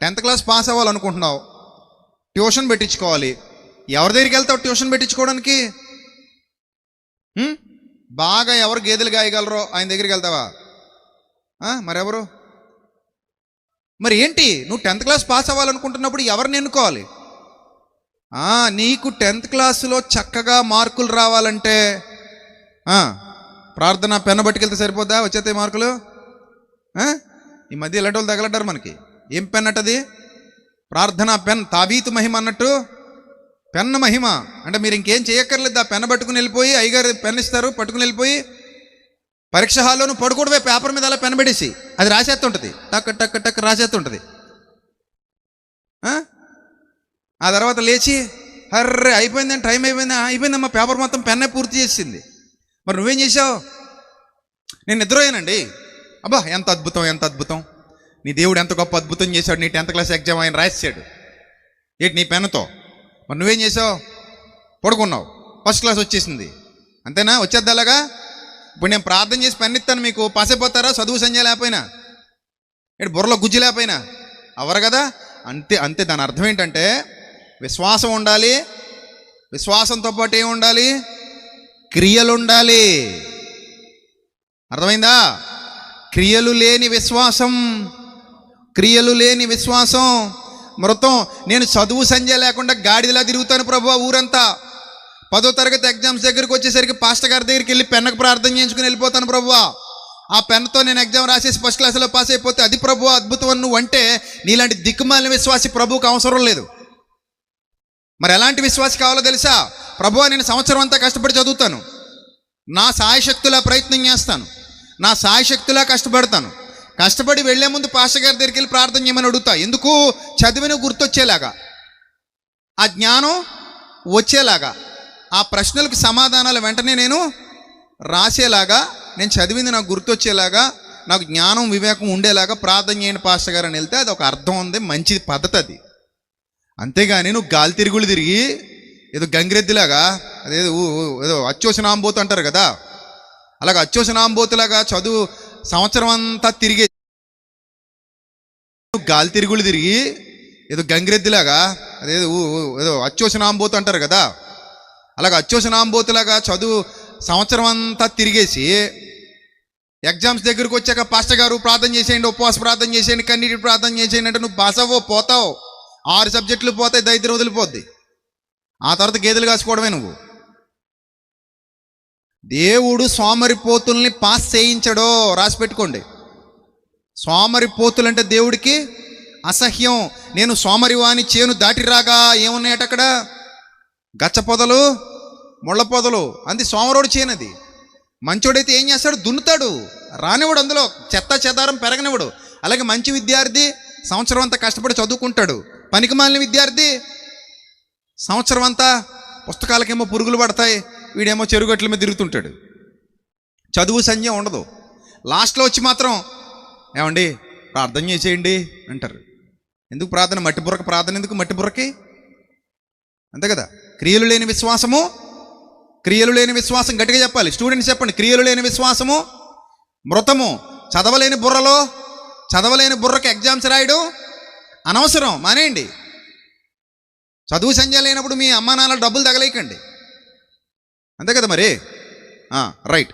Tenth class pass అవ్వాలనుకుంటున్నావు. Tuition పెట్టించుకోవాలి. ఎవరి దగ్గరికి వెళ్తావు ట్యూషన్ పెట్టించుకోవడానికి? బాగా ఎవరు గేదెలు గాయగలరో ఆయన దగ్గరికి వెళ్తావా? మరెవరు? మరి ఏంటి? నువ్వు టెన్త్ క్లాస్ పాస్ అవ్వాలనుకుంటున్నప్పుడు ఎవరిని ఎన్నుకోవాలి? నీకు టెన్త్ క్లాసులో చక్కగా మార్కులు రావాలంటే ప్రార్థన పెన్న పట్టుకెళ్తే సరిపోద్దా? వచ్చేతాయి మార్కులు? ఈ మధ్య ఇలాంటి వాళ్ళు తగలడ్డారు మనకి. ఏం పెన్ అటది? ప్రార్థన పెన్ తాబీతు మహిమ అన్నట్టు? పెన్న మహిమ. అంటే మీరు ఇంకేం చేయక్కర్లేదు ఆ పెన్న పట్టుకుని వెళ్ళిపోయి అయ్యగారు పెన్ ఇస్తారు పట్టుకుని వెళ్ళిపోయి పరీక్ష హాల్లోను పడుకోవడమే పేపర్ మీద అలా పెన్ పెట్టేసి అది రాసేస్తుంటుంది. టక్ టక్ టక్ రాసేస్తుంటుంది. ఆ? తర్వాత లేచి హర్రే అయిపోయిందని టైం అయిపోయింది "ఆ, అయిపోయిందమ్మా పేపర్ మొత్తం పెన్నే పూర్తి చేసింది. మరి నువ్వేం చేసావు నేను నిద్రపోయానండి. అబ్బా ఎంత అద్భుతం ఎంత అద్భుతం. నీ దేవుడు ఎంత గొప్ప అద్భుతం చేశాడు నీ టెన్త్ క్లాస్ ఎగ్జామ్ ఆయన రాసాడు ఏంటి నీ పెన్నుతో? మరి నువ్వేం చేసావు? పడుకున్నావు. ఫస్ట్ క్లాస్ వచ్చేసింది. అంతేనా? వచ్చేద్దా అలాగా? ఇప్పుడు నేను ప్రార్థన చేసి పెన్ను ఇస్తాను మీకు. పాస్ అయిపోతారా? చదువు సంజయ్ లేకపోయినా? ఏంటి బుర్రలో గుజ్జు లేకపోయినా? అవరు కదా? అంతే అంతే. దాని అర్థం ఏంటంటే విశ్వాసం ఉండాలి. విశ్వాసంతో పాటు ఏం ఉండాలి? క్రియలు ఉండాలి. అర్థమైందా? క్రియలు లేని విశ్వాసం. క్రియలు లేని విశ్వాసం. మృతం. నేను చదువు సంధ్య లేకుండా గాడిదలా తిరుగుతాను ప్రభు ఊరంతా. పదో తరగతి ఎగ్జామ్స్ దగ్గరికి వచ్చేసరికి పాస్టర్ గారి దగ్గరికి వెళ్ళి పెన్నుకు ప్రార్థన చేయించుకుని వెళ్ళిపోతాను ప్రభు ఆ. పెన్తో నేను ఎగ్జామ్ రాసేసి ఫస్ట్ క్లాస్లో పాస్ అయిపోతే అది ప్రభు అద్భుతం నువ్వు అంటే నీలాంటి దిక్కుమాలిన విశ్వాసి ప్రభువుకు అవసరం లేదు. మరి ఎలాంటి విశ్వాసి కావాలో తెలుసా? ప్రభు నేను సంవత్సరం అంతా కష్టపడి చదువుతాను. నా సాయశక్తులా ప్రయత్నం చేస్తాను. నా సాయశక్తులా కష్టపడతాను. కష్టపడి వెళ్ళే ముందు పాస్టర్ గారి దగ్గరికి వెళ్ళి ప్రార్థన చేయమని అడుగుతా. ఎందుకు? చదివిన గుర్తొచ్చేలాగా. ఆ జ్ఞానం వచ్చేలాగా. ఆ ప్రశ్నలకు సమాధానాలు వెంటనే నేను రాసేలాగా నేను చదివింది నాకు గుర్తొచ్చేలాగా నాకు జ్ఞానం వివేకం ఉండేలాగా ప్రార్థన చేయండి పాస్టర్ గారు అని వెళ్తే అది ఒక అర్థం ఉంది మంచి పద్ధతి అది. అంతేగాని నువ్వు గాలి తిరుగులు తిరిగి ఏదో గంగిరెద్దులాగా అదేదో ఊ- ఏదో అచ్చోసనాంబోతు అంటారు కదా అలాగ అచ్చోసనాంబోతులాగా చదువు సంవత్సరం అంతా తిరిగే గాలి తిరుగులు తిరిగి ఏదో గంగిరెద్దులాగా అదేదో ఊ- ఏదో అచ్చోసనాంబోతు అంటారు కదా. అలాగ అచ్చోసనాంబోతులాగా చదువు సంవత్సరం అంతా తిరిగేసి ఎగ్జామ్స్ దగ్గరకు వచ్చాక పాస్టర్ గారు ప్రార్థన చేసేయండి ఉపవాస ప్రార్థన చేసేయండి కన్నీటి ప్రార్థన చేసేయండి అంటే నువ్వు పాసవో పోతావు. ఆరు సబ్జెక్టులు పోతాయి దైత్యం వదిలిపోద్ది ఆ తర్వాత గేదెలు కాసుకోవడమే నువ్వు. దేవుడు సోమరిపోతుల్ని పాస్ చేయించడో రాసి పెట్టుకోండి. సోమరిపోతులు అంటే దేవుడికి అసహ్యం. నేను సోమరివాని చేను దాటి రాగా ఏమున్నాయట అక్కడ? గచ్చ పొదలు ముళ్ళ పొదలు అంది సోమరుడు చేయనది మంచోడైతే ఏం చేస్తాడు? దున్నుతాడు. రానివాడు అందులో. చెత్త చెదారం పెరగనివాడు అలాగే మంచి విద్యార్థి సంవత్సరం అంతా కష్టపడి చదువుకుంటాడు. పనికిమాలిన విద్యార్థి సంవత్సరం అంతా పుస్తకాలకేమో పురుగులు పడతాయి. వీడేమో చెరుగట్ల మీద తిరుగుతుంటాడు. చదువు సంజయం ఉండదు. లాస్ట్లో వచ్చి మాత్రం ఏమండి ప్రార్థన చేసేయండి అంటారు. ఎందుకు ప్రార్థన? మట్టి బుర్రక ప్రార్థన ఎందుకు? మట్టి బుర్రకి? అంతే కదా? క్రియలు లేని విశ్వాసము క్రియలు లేని విశ్వాసం గట్టిగా చెప్పాలి. స్టూడెంట్స్ చెప్పండి క్రియలు లేని విశ్వాసము మృతము చదవలేని బుర్రలో చదవలేని బుర్రకి ఎగ్జామ్స్ రాయడం అనవసరం మానేయండి. చదువు సంధ్య లేనప్పుడు మీ అమ్మా నాన్న డబ్బులు తగలేకండి. అంతే కదా మరి? రైట్